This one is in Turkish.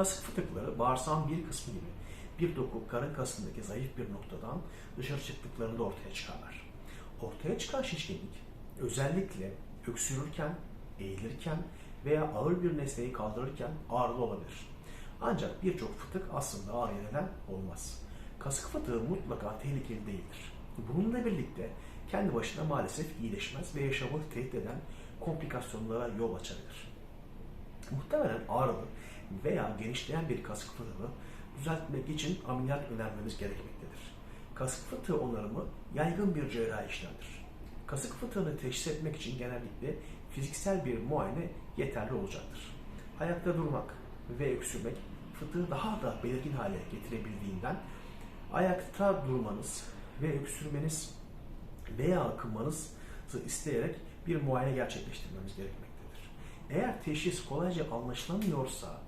Kasık fıtıkları bağırsağın bir kısmı gibi bir doku karın kasındaki zayıf bir noktadan dışarı çıktıklarında ortaya çıkarlar. Ortaya çıkan şişkinlik özellikle öksürürken, eğilirken veya ağır bir nesneyi kaldırırken ağrılı olabilir. Ancak birçok fıtık aslında ağrıya neden olmaz. Kasık fıtığı mutlaka tehlikeli değildir. Bununla birlikte kendi başına maalesef iyileşmez ve yaşamı tehdit eden komplikasyonlara yol açabilir. Muhtemelen ağrılı veya genişleyen bir kasık fıtığını düzeltmek için ameliyat önermemiz gerekmektedir. Kasık fıtığı onarımı yaygın bir cerrahi işlemdir. Kasık fıtığını teşhis etmek için genellikle fiziksel bir muayene yeterli olacaktır. Ayakta durmak ve öksürmek fıtığı daha da belirgin hale getirebildiğinden ayakta durmanız ve öksürmeniz veya akınmanızı isteyerek bir muayene gerçekleştirmemiz gerekmektedir. Eğer teşhis kolayca anlaşılamıyorsa